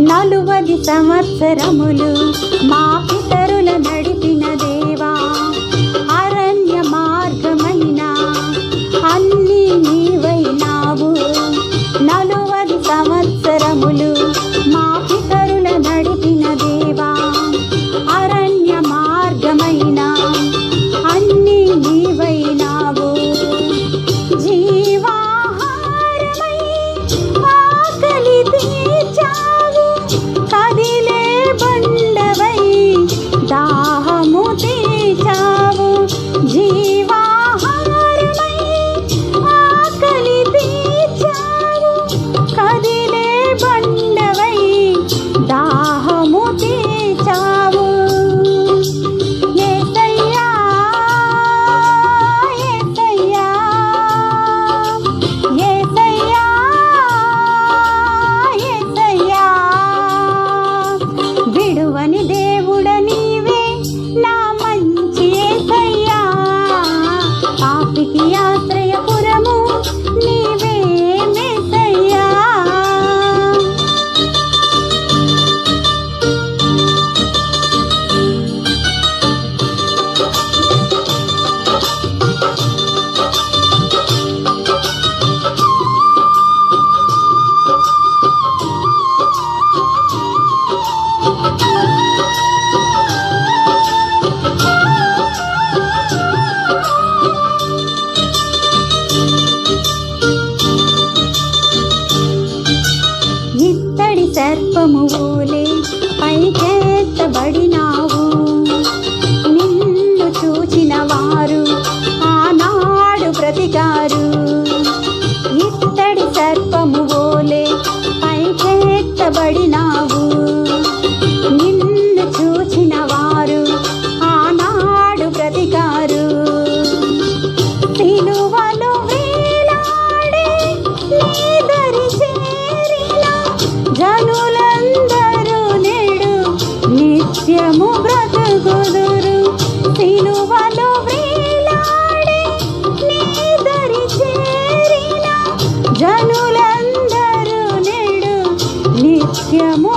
నలువది సంవత్సరములు మా పితరుల నడి సర్పము ఊలే పైకెత్తబడినావు నిన్ను చూచిన వారు ఆనాడు బ్రతికారు ఇత్తడి సర్పము నిత్యము బ్రతుకుదురు. సిలువలు జనులందరూ నేడు నిత్యము